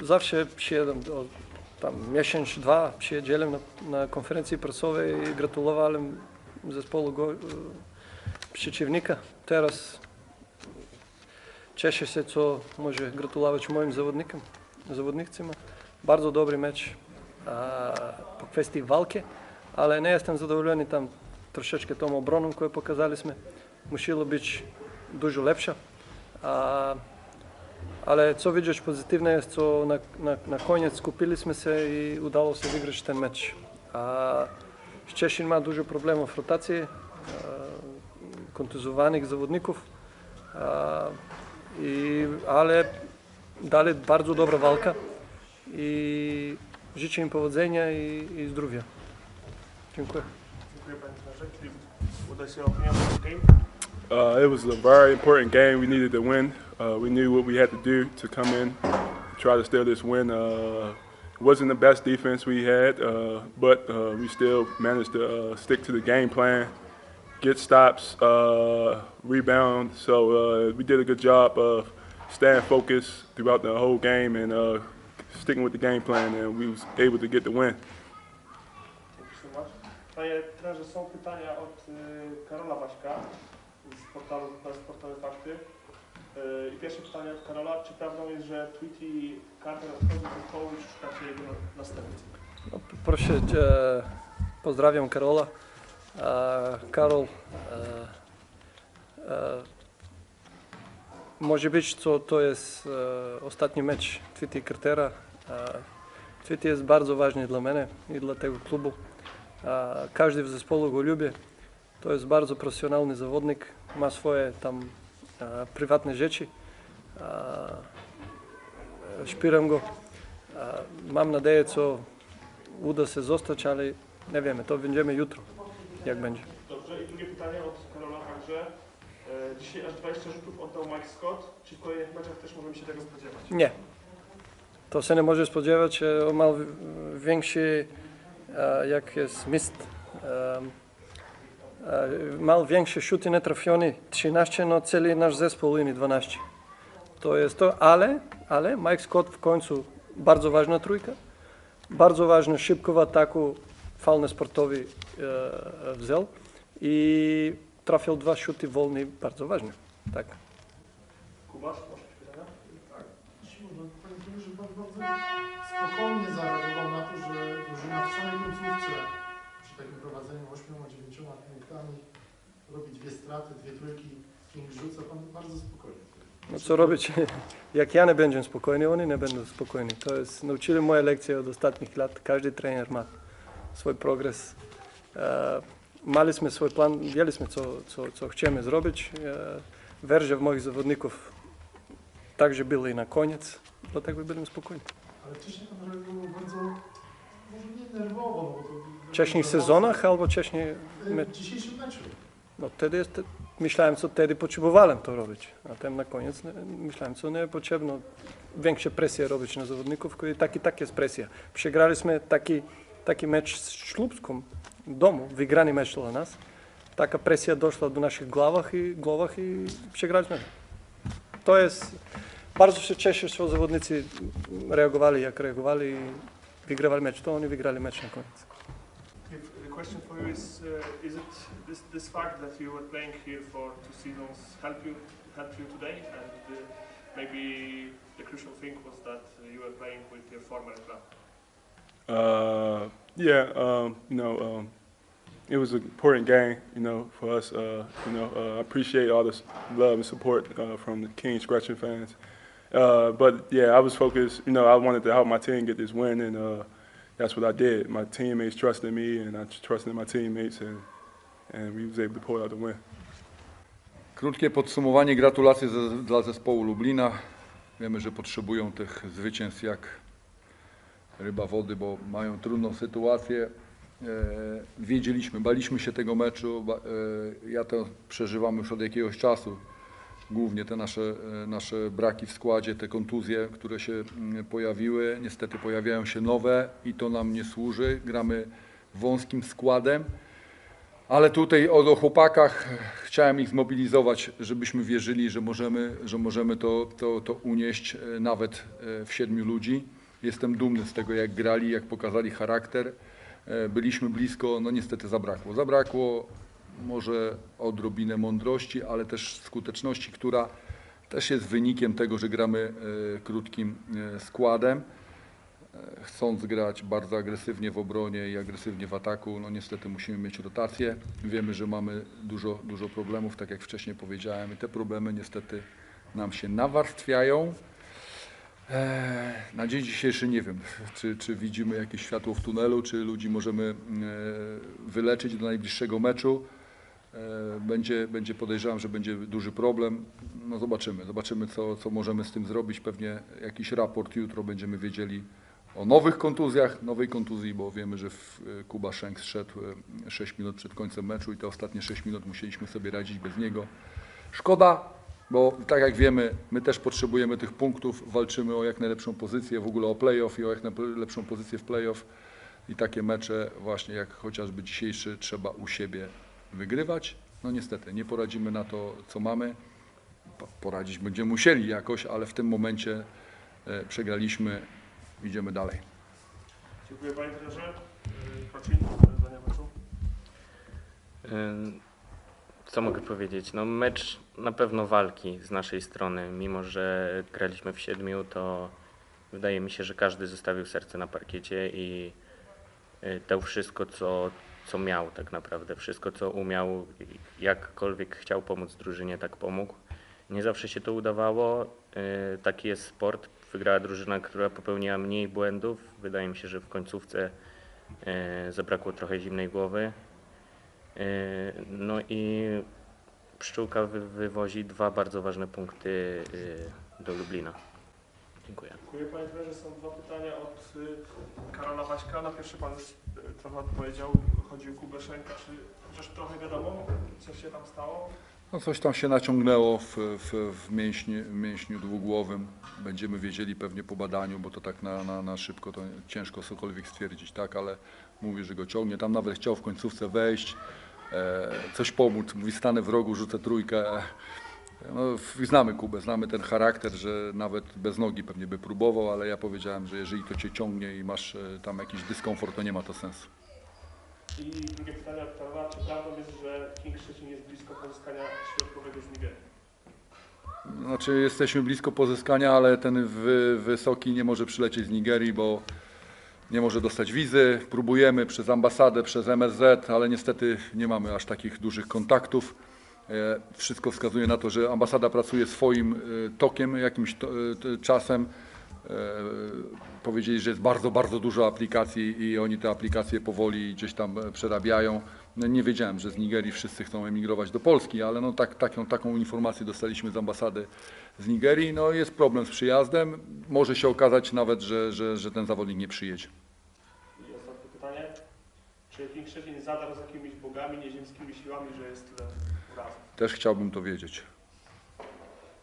завше ше еден там мешенч два ше джелем на, на конференција пресове и гратуловале за сполу го шечевника терас чеше се со може гратулавач моим заводникам заводникцима барзо добри меч а, по фестивалке але не естам задоволен и там трошечке тому оброном кој показали сме Мушило бич дуже лепша. А, ale co widzieć pozytywne jest, co na, na, na koniec skupiliśmy się i udało się wygrać ten mecz. A Szczecin ma dużo problemów w rotacji, e, kontuzjowanych zawodników, e, i, ale dalej bardzo dobra walka i życzę im powodzenia i, i zdrowia. Dziękuję. Dziękuję panie trenerze. Uda się opinia o tym game? Uh, it was a very important game. We needed to win. Uh, we knew what we had to do to come in, try to steal this win. Uh, it wasn't the best defense we had, uh, but uh, we still managed to uh, stick to the game plan, get stops, rebound. So we did a good job of staying focused throughout the whole game and sticking with the game plan, and we was able to get the win. Thank you so much. Panie trenerze, są pytania od Karola z portalu z portalu Fakty. I pierwsze од od Karola. Czy prawdą jest, że Tweety i Carter odchodzą z zespołu i szukacie jego następcy? No, proszę, e, pozdrawiam Karola. E, Karol, e, може би што тоа е остатни меч Твити и Картера. Твити е барзо важни для мене и для тега клубу. Кажди в зесполу го љуби. To jest bardzo profesjonalny zawodnik, ma swoje tam e, prywatne rzeczy. E, go. E, Mam nadzieję, co uda się zostać, ale nie wiemy, to będziemy jutro, jak będzie. Dobrze. I drugie pytanie od Karola także. Y, Dzisiaj aż 20 rzutów oddał Mike Scott. Czy w kolejnych meczach też możemy się tego spodziewać? Nie. To się nie może spodziewać, e, on ma większy, e, jak jest mist, e, мал венгше шути не трафиони 13 но цели наш зес половини 12. е то, але, але Майк Скот в концу барзо важна тројка. Барзо важна шипкова атаку фалне спортови е, взел и трафил два шути волни, барзо важни. Така. Кубаш, да да, па Спокойно заради волната, че дружина в своја przy takim prowadzeniu 8-9 punktami robi dwie straty, dwie trójki, King rzuca, pan bardzo spokojnie. No co robić? Jak ja nie będę spokojny, oni nie będą spokojni. To jest, nauczyli moje lekcje od ostatnich lat. Każdy trener ma swój progres. E, maliśmy swój plan, wiedzieliśmy co, co, co chcemy zrobić. E, w moich zawodników tak, że byli na koniec, dlatego byłem spokojny. Ale wcześniej pan reagował bardzo, może nie nerwowo, bo to... Чешни сезона, албо чешни Но теде со теди почебувален то робич, а тем на конец мишљаемцо не е почебно венкше пресија робич на заводников кој таки таки е спресија. Шеграли сме таки таки меч с Шлупском дому, виграни меч на нас. Така пресија дошла до наших главах и главах и шеграли сме. Тоест, Барзо се чеше што заводници реаговали, јак реаговали и вигравали меч, тоа они виграли меч на конец. Question for you is, uh, is it this, this fact that you were playing here for two seasons help you help you today? And uh, maybe the crucial thing was that you were playing with your former club. Uh, yeah, um, you know, um, it was an important game, you know, for us. Uh, you know, uh, I appreciate all this love and support uh, from the King Scratching fans. Uh, but yeah, I was focused. You know, I wanted to help my team get this win, and uh, that's what I did. My teammates trusted me, and I trusted my teammates, and and we was able to pull out the win. Krótkie podsumowanie. Gratulacje dla zespołu Lublina. Wiemy, że potrzebują tych zwycięstw jak ryba wody, bo mają trudną sytuację. E, wiedzieliśmy, baliśmy się tego meczu. E, ja to przeżywam już od jakiegoś czasu. Głównie te nasze, e, nasze braki w składzie, te kontuzje, które się mm, pojawiły. Niestety pojawiają się nowe i to nam nie służy. Gramy wąskim składem. Ale tutaj o, chłopakach chciałem ich zmobilizować, żebyśmy wierzyli, że możemy, że możemy to, to, to unieść e, nawet e, w siedmiu ludzi. Jestem dumny z tego, jak grali, jak pokazali charakter. E, Byliśmy blisko, no niestety zabrakło. Zabrakło może odrobinę mądrości, ale też skuteczności, która też jest wynikiem tego, że gramy e, krótkim e, składem chcąc grać bardzo agresywnie w obronie i agresywnie w ataku, no niestety musimy mieć rotację. Wiemy, że mamy dużo, dużo problemów, tak jak wcześniej powiedziałem, i te problemy niestety nam się nawarstwiają. Na dzień dzisiejszy nie wiem, czy, czy widzimy jakieś światło w tunelu, czy ludzi możemy e, wyleczyć do najbliższego meczu. E, Będzie, będzie podejrzewam, że będzie duży problem. No zobaczymy, zobaczymy co, co możemy z tym zrobić. Pewnie jakiś raport jutro będziemy wiedzieli o nowych kontuzjach, nowej kontuzji, bo wiemy, że e, Kuba Szenk zszedł e, 6 minut przed końcem meczu i te ostatnie 6 minut musieliśmy sobie radzić bez niego. Szkoda, bo tak jak wiemy, my też potrzebujemy tych punktów, walczymy o jak najlepszą pozycję, w ogóle o playoff i o jak najlepszą pozycję w playoff i takie mecze właśnie jak chociażby dzisiejszy trzeba u siebie wygrywać. No niestety, nie poradzimy na to, co mamy. Po- Poradzić będziemy musieli jakoś, ale w tym momencie e, przegraliśmy, idziemy dalej. Dziękuję Panie Trenerze. Yy, Kocin, zdania meczu. Ym, Co mogę powiedzieć? No mecz na pewno walki z naszej strony. Mimo, że graliśmy w siedmiu, to wydaje mi się, że każdy zostawił serce na parkiecie i dał wszystko, co, co miał tak naprawdę. Wszystko, co umiał, jakkolwiek chciał pomóc drużynie, tak pomógł. Nie zawsze się to udawało. y, Taki jest sport. Wygrała drużyna, która popełniła mniej błędów. Wydaje mi się, że w końcówce y, zabrakło trochę zimnej głowy. Yy, No i Pszczółka wy- wywozi dwa bardzo ważne punkty do Lublina. Dziękuję. Dziękuję Panie Trenerze. Są dwa pytania od y, Karola Waśka. Na pierwsze Pan już y, trochę odpowiedział. Chodzi o Kubę Szenka. Czy chociaż trochę wiadomo, co się tam stało? No coś tam się naciągnęło w, w, w, w mięśniu dwugłowym. Będziemy wiedzieli pewnie po badaniu, bo to tak na, na, na szybko to ciężko cokolwiek stwierdzić, tak, ale mówi, że go ciągnie. Tam nawet chciał w końcówce wejść, e, coś pomóc. Mówi, stanę w rogu, rzucę trójkę. No, znamy Kubę, znamy ten charakter, że nawet bez nogi pewnie by próbował, ale ja powiedziałem, że jeżeli to cię ciągnie i masz e, tam jakiś dyskomfort, to nie ma to sensu. I drugie pytanie od Karola. Czy prawdą jest, że King Szczecin jest blisko pozyskania środkowego z Nigerii? Znaczy jesteśmy blisko pozyskania, ale ten wy, wysoki nie może przylecieć z Nigerii, bo nie może dostać wizy. Próbujemy przez ambasadę, przez MSZ, ale niestety nie mamy aż takich dużych kontaktów. E, Wszystko wskazuje na to, że ambasada pracuje swoim e, tokiem, jakimś to, e, czasem. Powiedzieli, że jest bardzo, bardzo dużo aplikacji i oni te aplikacje powoli gdzieś tam przerabiają. No, nie wiedziałem, że z Nigerii wszyscy chcą emigrować do Polski, ale no tak, taką, taką informację dostaliśmy z ambasady z Nigerii. No jest problem z przyjazdem. Może się okazać nawet, że, że, że ten zawodnik nie przyjedzie. I ostatnie pytanie. Czy King Szczecin zadarł z jakimiś bogami, nieziemskimi siłami, że jest tyle? Też chciałbym to wiedzieć.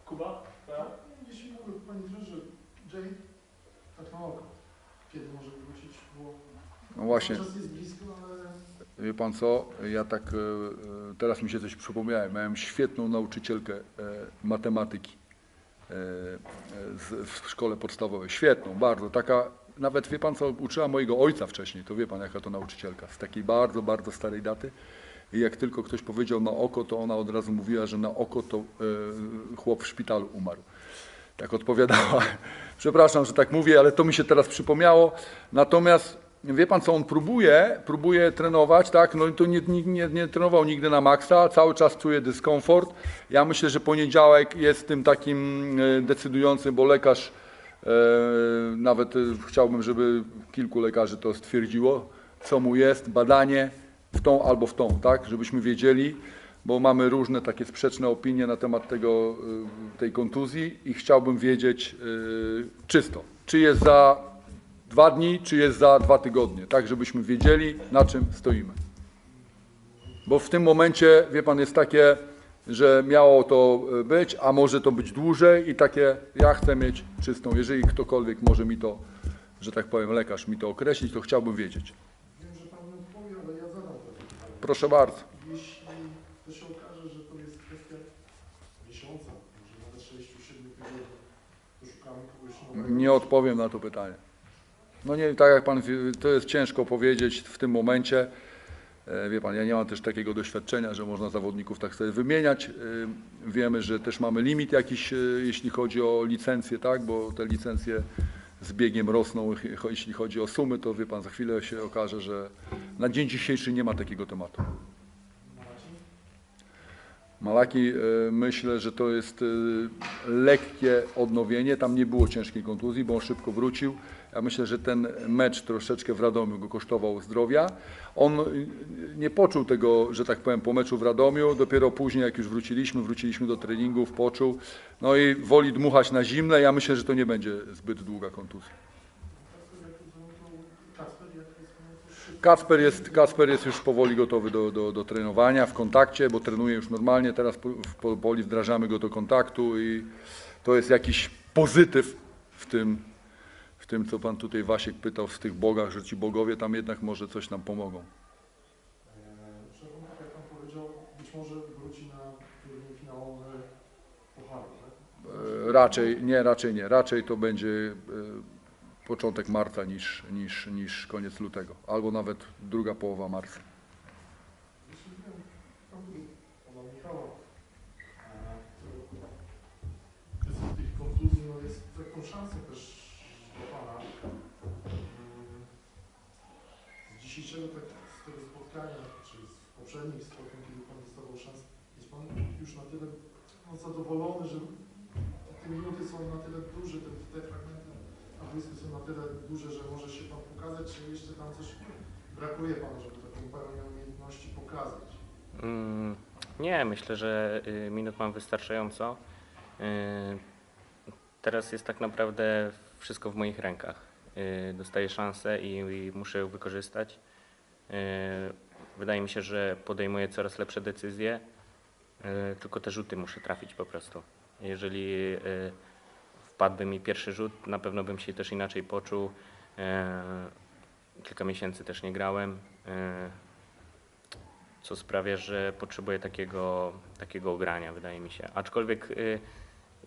Kuba? Ja? Jeśli mogę, Panie Trenerze, Jay, tak na oko. Kiedy może wrócić? Bo No właśnie, czas jest blisko, ale wie pan co, ja tak, e, e, teraz mi się coś przypomniałem. Miałem świetną nauczycielkę e, matematyki w szkole podstawowej. Świetną, bardzo. Taka, nawet wie pan co, uczyła mojego ojca wcześniej, to wie pan jaka to nauczycielka. Z takiej bardzo, bardzo starej daty. I jak tylko ktoś powiedział na oko, to ona od razu mówiła, że na oko to e, chłop w szpitalu umarł. Tak odpowiadała. Przepraszam, że tak mówię, ale to mi się teraz przypomniało. Natomiast wie pan co, on próbuje, próbuje trenować, tak? No i to nie, nie, nie, trenował nigdy na maksa, cały czas czuje dyskomfort. Ja myślę, że poniedziałek jest tym takim e, decydującym, bo lekarz, e, nawet chciałbym, żeby kilku lekarzy to stwierdziło, co mu jest, badanie w tą albo w tą, tak? Żebyśmy wiedzieli bo mamy różne takie sprzeczne opinie na temat tego, y, tej kontuzji i chciałbym wiedzieć y, czysto, czy jest za dwa dni, czy jest za dwa tygodnie, tak żebyśmy wiedzieli, na czym stoimy. Bo w tym momencie, wie pan, jest takie, że miało to y, być, a może to być dłużej i takie, ja chcę mieć czystą. Jeżeli ktokolwiek może mi to, że tak powiem, lekarz mi to określić, to chciałbym wiedzieć. wiem, że Pan nie odpowie, ale ja zadam to pytanie. Proszę bardzo. jeśli to się okaże, że to jest kwestia miesiąca, może nawet 6-7 tygodni, to szukamy kogoś nowego. Nie odpowiem na to pytanie. No nie, tak jak pan, to jest ciężko powiedzieć w tym momencie. E, Wie pan, ja nie mam też takiego doświadczenia, że można zawodników tak sobie wymieniać. E, Wiemy, że też mamy limit jakiś, e, jeśli chodzi o licencje, tak, bo te licencje z biegiem rosną, jeśli chodzi o sumy, to wie pan, za chwilę się okaże, że na dzień dzisiejszy nie ma takiego tematu. Malaki, e, myślę, że to jest e, lekkie odnowienie. Tam nie było ciężkiej kontuzji, bo on szybko wrócił. Ja myślę, że ten mecz troszeczkę w Radomiu go kosztował zdrowia. On nie poczuł tego, że tak powiem, po meczu w Radomiu. Dopiero później, jak już wróciliśmy, wróciliśmy do treningów, poczuł. No i woli dmuchać na zimne. Ja myślę, że to nie będzie zbyt długa kontuzja. To jest? Kacper jest, już powoli gotowy do, do, do trenowania, w kontakcie, bo trenuje już normalnie, teraz powoli wdrażamy go do kontaktu i to jest jakiś pozytyw w tym, tym co Pan tutaj Wasiek pytał, w tych bogach, że ci bogowie tam jednak może coś nam pomogą. Szefom, tak jak Pan powiedział, być może wróci na turniej finałowy Pucharu, tak? E, Raczej, nie, raczej nie, raczej to będzie e, początek marca niż, niż, niż koniec lutego, albo nawet druga połowa marca. Tak, z tego spotkania, czy z poprzednich spotkań, kiedy Pan dostawał szansę, jest Pan już na tyle no, zadowolony, że te minuty są na tyle duże, te, te fragmenty na są na tyle duże, że może się Pan pokazać, czy jeszcze tam coś brakuje Panu, żeby taką pełnię umiejętności pokazać? Mm, Nie, myślę, że y, minut mam wystarczająco. Y, Teraz jest tak naprawdę wszystko w moich rękach. Y, Dostaję szansę i muszę ją wykorzystać. Y, Wydaje mi się, że podejmuję coraz lepsze decyzje, y, tylko te rzuty muszę trafić po prostu. Jeżeli y, wpadłby mi pierwszy rzut, na pewno bym się też inaczej poczuł. Kilka miesięcy też nie grałem. Co sprawia, że potrzebuję takiego, takiego ogrania, wydaje mi się. Aczkolwiek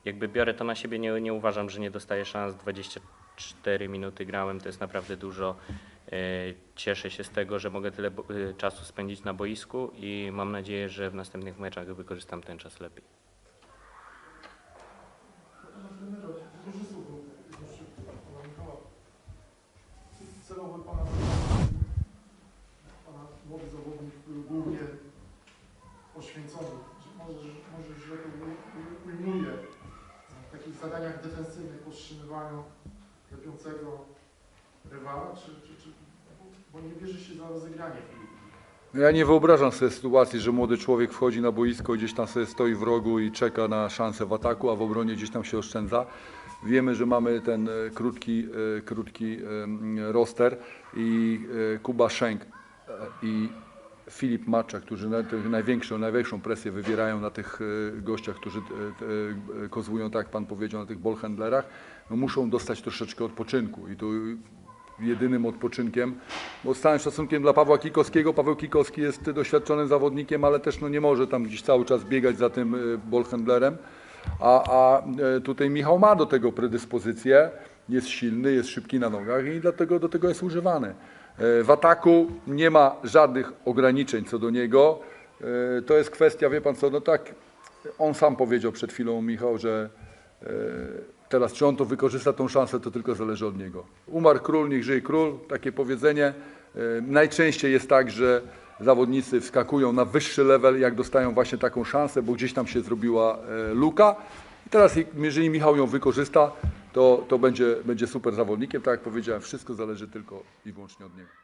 jakby biorę to na siebie, nie, nie uważam, że nie dostaję szans. 24 minuty grałem, to jest naprawdę dużo. Y, Cieszę się z tego, że mogę tyle y, czasu spędzić na boisku i mam nadzieję, że w następnych meczach wykorzystam ten czas lepiej. Szybko, pana pana, młody zawodnik był głównie poświęcony, że może, może źle to uj- uj- ujmuje w takich zadaniach defensywnych, powstrzymywaniu lepiącego rywala, czy, czy, czy bo nie bierze się za rozegranie Filipa. Ja nie wyobrażam sobie sytuacji, że młody człowiek wchodzi na boisko, gdzieś tam sobie stoi w rogu i czeka na szansę w ataku, a w obronie gdzieś tam się oszczędza. Wiemy, że mamy ten e, krótki, e, krótki roster i e, Kuba Szenk i Filip Macza, którzy największą, największą presję wywierają na tych gościach, którzy kozłują, tak jak Pan powiedział, na tych ballhandlerach, no muszą dostać troszeczkę odpoczynku i tu jedynym odpoczynkiem, bo z całym szacunkiem dla Pawła Kikowskiego, Paweł Kikowski jest doświadczonym zawodnikiem, ale też no nie może tam gdzieś cały czas biegać za tym y, ballhandlerem, a, a y, tutaj Michał ma do tego predyspozycję, jest silny, jest szybki na nogach i dlatego do tego jest używany. Y, W ataku nie ma żadnych ograniczeń co do niego, to jest kwestia, wie pan co, no tak, on sam powiedział przed chwilą, Michał, że e, teraz czy on to wykorzysta tą szansę, to tylko zależy od niego. Umarł król, niech żyje król, takie powiedzenie. E, Najczęściej jest tak, że zawodnicy wskakują na wyższy level, jak dostają właśnie taką szansę, bo gdzieś tam się zrobiła e, luka. I teraz jeżeli Michał ją wykorzysta, to, to będzie, będzie super zawodnikiem. Tak jak powiedziałem, wszystko zależy tylko i wyłącznie od niego.